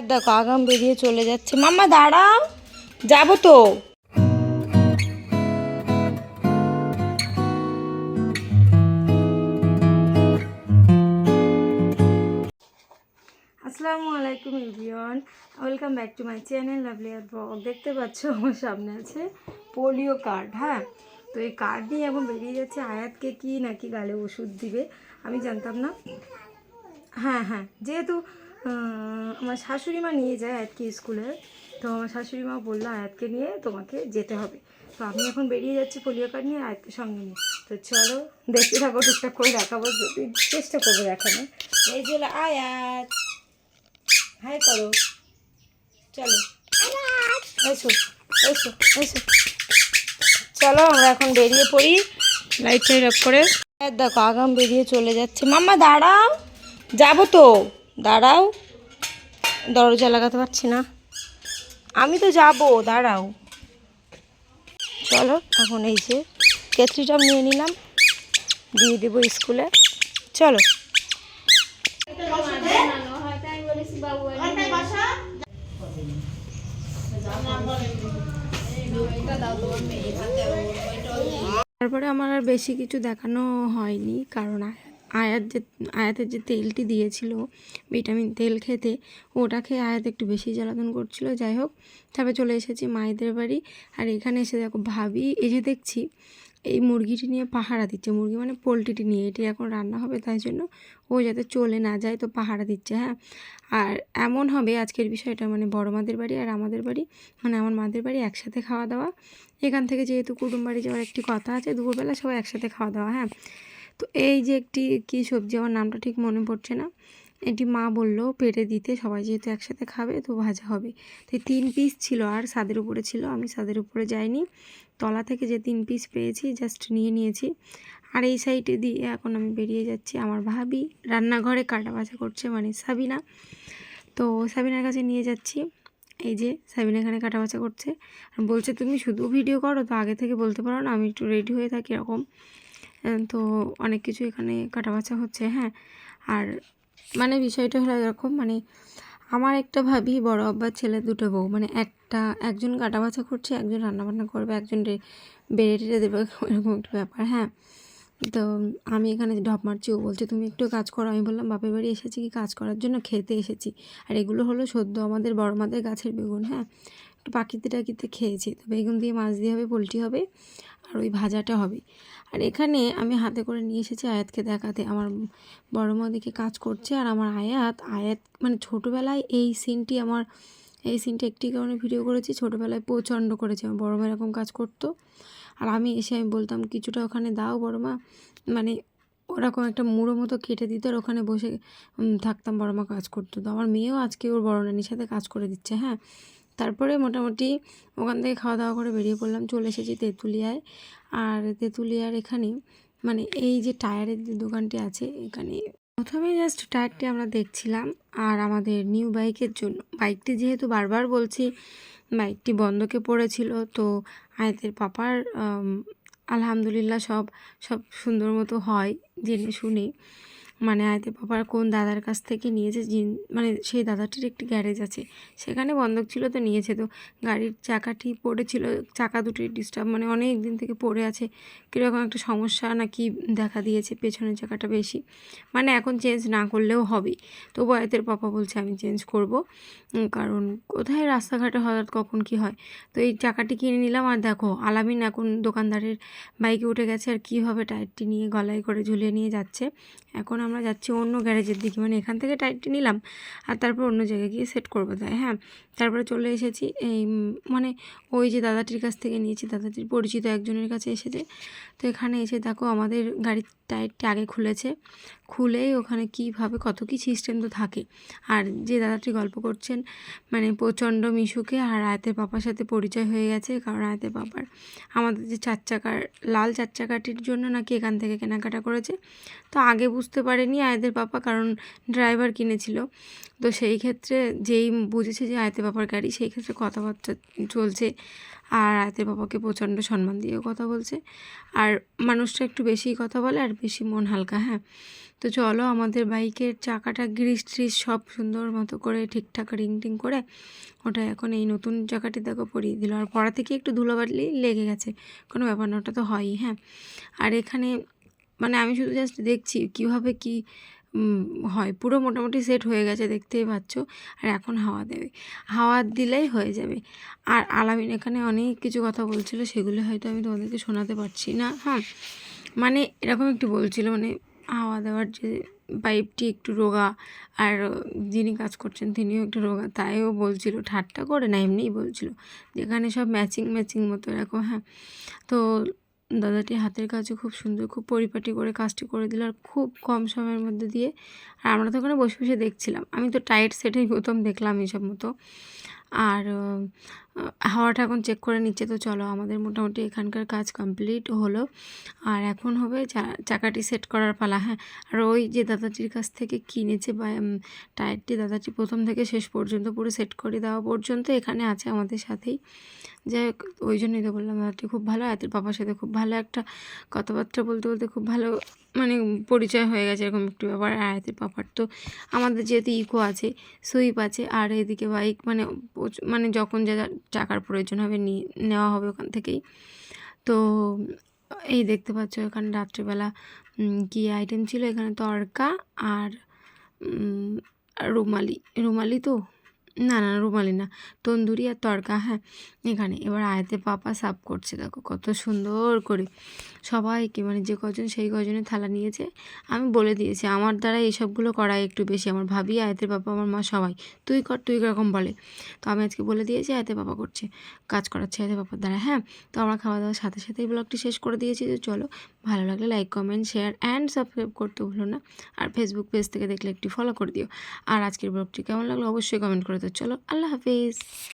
আর দেখো, আগাম বেরিয়ে চলে যাচ্ছে। মাম্মা, দাঁড়াও, যাব তো। আসসালামু আলাইকুম, everyone. Welcome back to my channel, lovely R vlog. দেখতে পাচ্ছ, আমার সামনে আছে পোলিও কার্ড হ্যাঁ? তো এই কার্ড নিয়ে এখন বেরিয়ে যাচ্ছে। আয়াতকে কি নাকি গালে ওষুধ দিবে, আমি জানতাম না। হ্যাঁ হ্যাঁ যেহেতু আমার শাশুড়ি মা নিয়ে যায় আয়াতকে স্কুলে। তো আমার শাশুড়ি মা বলল আয়াতকে নিয়ে তোমাকে যেতে হবে। তো আমি এখন বেরিয়ে যাচ্ছি পোলিও কার্ড নিয়ে আয়াতকে সঙ্গে নিয়ে। তো চলো দেখতে থাকো টুকটাক করে দেখাবো যদি চেষ্টা করব দেখানো এই যে আয়াত। হাই করো। চলো। এসো এসো এসো চলো আমরা এখন বেরিয়ে পড়ি। লাইট টাইট অফ করে দেখো আগাম বেরিয়ে চলে যাচ্ছে। মাম্মা দাঁড়াও। যাব তো। দাঁড়াও, দরজা লাগাতে পারছি না। আমি তো যাব, দাঁড়াও। চলো, এখন এই যে কেতরিটা নিয়ে নিলাম, দিয়ে দেবো স্কুলে। চলো। তারপরে আমার আর বেশি কিছু দেখানো হয়নি, কারণ আয়াত যে আয়াতের যে তেলটি দিয়েছিল, ভিটামিন তেল খেতে, ওটা খেয়ে আয়াত একটু বেশি জ্বালাতন করছিল। যাই হোক, তারপরে চলে এসেছি মায়েদের বাড়ি। আর এখানে এসে দেখো ভাবি এসে দেখছি, এই মুরগিটি নিয়ে পাহারা দিচ্ছে। মুরগি মানে পোলট্রিটি নিয়ে, এটি এখন রান্না হবে, তাই জন্য ও যাতে চলে না যায় তো পাহারা দিচ্ছে হ্যাঁ। আর এমন হবে আজকের বিষয়টা মানে বড় মাদের বাড়ি আর আমাদের বাড়ি মানে আমার মাদের বাড়ি একসাথে খাওয়া দাওয়া। এখান থেকে যেহেতু কুটুম বাড়ি যাওয়ার একটি কথা আছে, দুপুরবেলা সবাই একসাথে খাওয়া দাওয়া হ্যাঁ। তো এই যে একটি কী সবজি, আমার নামটা ঠিক মনে পড়ছে না। এটি মা বলল, পেটে দিতে সবাই যেহেতু একসাথে খাবে তো ভাজা হবে। তো তিন পিস ছিল আর ছাদের উপরে ছিল, আমি ছাদের উপরে যাইনি। তলা থেকে যে তিন পিস পেয়েছি জাস্ট নিয়ে নিয়েছি। আর এই সাইডে দিয়ে এখন আমি বেরিয়ে যাচ্ছি আমার ভাবি। রান্নাঘরে কাটা বাছা করছে মানে সাবিনা। তো সাবিনার কাছে নিয়ে যাচ্ছি। এই যে সাবিনা এখানে কাটা বাছা করছে। আর বলছে, তুমি শুধু ভিডিও করো তো আগে থেকে বলতে পারো না, আমি একটু রেডি হয়ে থাকি এরকম। তো অনেক কিছু এখানে কাটা বাছা হচ্ছে হ্যাঁ। আর মানে বিষয়টা হলো এরকম মানে আমার একটা ভাবি, বড় আব্বার ছেলে, দুটো বউ মানে একটা, একজন কাটা বাছা করছে, একজন রান্নাবান্না করবে, একজন বেড়ে টেড়ে দেবে এরকম একটা ব্যাপার হ্যাঁ। তো আমি এখানে ঢপ মারছি, ও বলছে, তুমি একটু কাজ করো। আমি বললাম, বাপের বাড়ি এসেছি কি কাজ করার জন্য? খেতে এসেছি। আর এগুলো হলো সদ্য আমাদের বড় মাদের গাছের বেগুন হ্যাঁ। একটু পাখিতে টাকিতে খেয়েছি। তো বেগুন দিয়ে, মাছ দিয়ে হবে, পোলট্রি হবে আর ওই ভাজাটা হবে। আর এখানে আমি হাতে করে নিয়ে এসেছি আয়াতকে দেখাতে। আমার বড় মা কাজ করছে আর আমার আয়াত আয়াত মানে ছোটোবেলায় এই সিনটি আমার, এই সিনটা একটি কারণে ভিডিও করেছি, ছোটোবেলায় প্রচণ্ড করেছে। আমার বড় মা এরকম কাজ করতো। আর আমি এসে আমি বলতাম, কিছুটা ওখানে দাও বড় মা। মানে ওরকম একটা মুড়ো মতো কেটে দিত আর ওখানে বসে থাকতাম, বড় মা কাজ করতো। তো আমার মেয়েও আজকে ওর বড় নানির সাথে কাজ করে দিচ্ছে হ্যাঁ। তারপরে মোটামুটি ওখান থেকে খাওয়া দাওয়া করে বেরিয়ে পড়লাম, চলে এসেছি তেঁতুলিয়ায়। আর তেঁতুলিয়ার এখানে মানে এই যে টায়ারের যে দোকানটি আছে, এখানে প্রথমে জাস্ট টায়ারটি আমরা দেখছিলাম আর আমাদের নিউ বাইকের জন্য। বাইকটি যেহেতু বারবার বলছি বাইকটি বন্ধকে পড়েছিল, তো আয়তের পাপার আলহামদুলিল্লাহ সব সব সুন্দর মতো হয়, জেনে শুনে। মানে আয়তে পাপার কোন দাদার কাছ থেকে নিয়েছে যিন- মানে সেই দাদাটির একটি গ্যারেজ আছে। সেখানে বন্ধক ছিল তো নিয়েছে তো। গাড়ির চাকাটি পড়েছিল, চাকা দুটি ডিস্টার্ব মানে অনেক দিন থেকে পড়ে আছে। কীরকম একটা সমস্যা না নাকি দেখা দিয়েছে পেছনের চাকাটা বেশি? মানে এখন চেঞ্জ না করলেও হবে। তো বয়াতের পাপা বলছে, আমি চেঞ্জ করব। কারণ কোথায় রাস্তাঘাটে হঠাৎ কখন কি হয়? তো এই চাকাটি কিনে নিলাম আর দেখো, আলামিন এখন দোকানদারের বাইকে উঠে গেছে আর কীভাবে টায়ারটি নিয়ে গলায় করে ঝুলিয়ে নিয়ে যাচ্ছে। এখন আমরা যাচ্ছি অন্য গ্যারেজের দিকে মানে এখান থেকে টাইটটি নিলাম আর তারপর অন্য জায়গায় গিয়ে সেট করব তাই হ্যাঁ। তারপরে চলে এসেছি এই মানে ওই যে দাদাটির কাছ থেকে নিয়েছি, দাদাটির পরিচিত একজনের কাছে এসেছে। তো এখানে এসে দেখো আমাদের গাড়ির টায়ারটি আগে খুলেছে, খুলেই ওখানে কীভাবে কত কী সিস্টেম তো থাকে। আর যে দাদাটি গল্প করছেন মানে প্রচণ্ড মিশুকে আর আয়তের পাপার সাথে পরিচয় হয়ে গেছে, কারণ আয়তের পাপার আমাদের যে চার চাকার, লাল চার চাকাটির জন্য নাকি এখান থেকে কেনাকাটা করেছে। তো আগে বুঝতে পারেনি আয়তের পাপা কারণ ড্রাইভার কিনেছিল। তো সেই ক্ষেত্রে যেই বুঝেছে যে আয়তের পাপার গাড়ি, সেই ক্ষেত্রে কথাবার্তা চলছে আর আয়তের বাবাকে প্রচণ্ড সম্মান দিয়েও কথা বলছে। আর মানুষটা একটু বেশি কথা বলে আর বেশি মন হালকা হ্যাঁ। তো চলো আমাদের বাইকের চাকাটা গ্রিস ট্রিস সব সুন্দর মতো করে ঠিকঠাক রিং টিং করে ওটা এখন এই নতুন চাকাটি দেখো পরিয়ে দিল। আর পড়া থেকে একটু ধুলো বাটলি লেগে গেছে, কোনো ব্যাপার না, ওটা তো হয়ই হ্যাঁ। আর এখানে মানে আমি শুধু জাস্ট দেখছি কীভাবে কি হয়। পুরো মোটামুটি সেট হয়ে গেছে, দেখতেই পাচ্ছ। আর এখন হাওয়া দেবে। হাওয়া দিলেই হয়ে যাবে। আর আলামিন এখানে অনেক কিছু কথা বলছিল, সেগুলো হয়তো আমি তোমাদেরকে শোনাতে পারছি না। হ্যাঁ মানে এরকম একটু বলছিল মানে হাওয়া দেওয়ার যে পাইপটি একটু রোগা, আর যিনি কাজ করছেন তিনিও একটু রোগা, তাইও বলছিল, ঠাট্টা করে না, এমনিই বলছিল। যেখানে সব ম্যাচিং ম্যাচিং মতো এরকম হ্যাঁ। তো দাদাটি হাতের কাজও খুব সুন্দর, খুব পরিপাটি করে কাজটি করে দিল আর খুব কম সময়ের মধ্যে দিয়ে। আর আমরা তো ওখানে বসে বসে দেখছিলাম। আমি তো টাইট সেটেই প্রথম দেখলাম এইসব মতো। আর হাওয়াটা এখন চেক করে নিচ্ছে, তো চলো আমাদের মোটামুটি এখানকার কাজ কমপ্লিট হলো। আর এখন হবে চাকাটি সেট করার পালা হ্যাঁ। আর ওই যে দাদাটির কাছ থেকে কিনেছে বা টায়ারটি দাদাটি প্রথম থেকে শেষ পর্যন্ত পুরো সেট করে দেওয়া পর্যন্ত এখানে আছে আমাদের সাথেই। যাই হোক, ওই জন্যই তো বললাম, দাদাটি খুব ভালো আয়াতের বাবার সাথে খুব ভালো একটা কথাবার্তা বলতে বলতে খুব ভালো মানে পরিচয় হয়ে গেছে এরকম একটু ব্যাপার আর আয়াতের পাপার তো আমাদের যেহেতু ইকো আছে সুইপ আছে, আর এদিকে বাইক মানে মানে যখন যা টাকার প্রয়োজন হবে নেওয়া হবে ওখান থেকেই। তো এই দেখতে পাচ্ছ এখানে রাত্রেবেলা কী আইটেম ছিল? এখানে তড়কা আর রুমালি। রুমালি তো? না না, রুমালি না, তন্দুরি আর তড়কা হ্যাঁ এখানে। এবার আয়াতে পাপা সাফ করছে, দেখো কত সুন্দর করে। সবাইকে মানে যে কজন সেই কজনের থালা নিয়েছে, আমি বলে দিয়েছি, আমার দ্বারা এইসবগুলো করাই একটু বেশি, আমার ভাবি, আয়তের বাবা আমার মা সবাই। তুই কর, তুই এরকম বলে। তো আমি আজকে বলে দিয়েছি আয়তে পাপা করছে, কাজ করাচ্ছে আয়তে পাপার দ্বারা হ্যাঁ। তো আমরা খাওয়া দাওয়ার সাথে সাথেই ব্লগটি শেষ করে দিয়েছি, তো চলো, ভালো লাগলে like comment share and subscribe করতে ভুলো না। আর ফেসবুক পেজ থেকে দেখলে একটি ফলো করে দিও। আর আজকের ব্লগটি কেমন লাগল অবশ্যই কমেন্ট করে চলো আল্লাহ হাফিজ।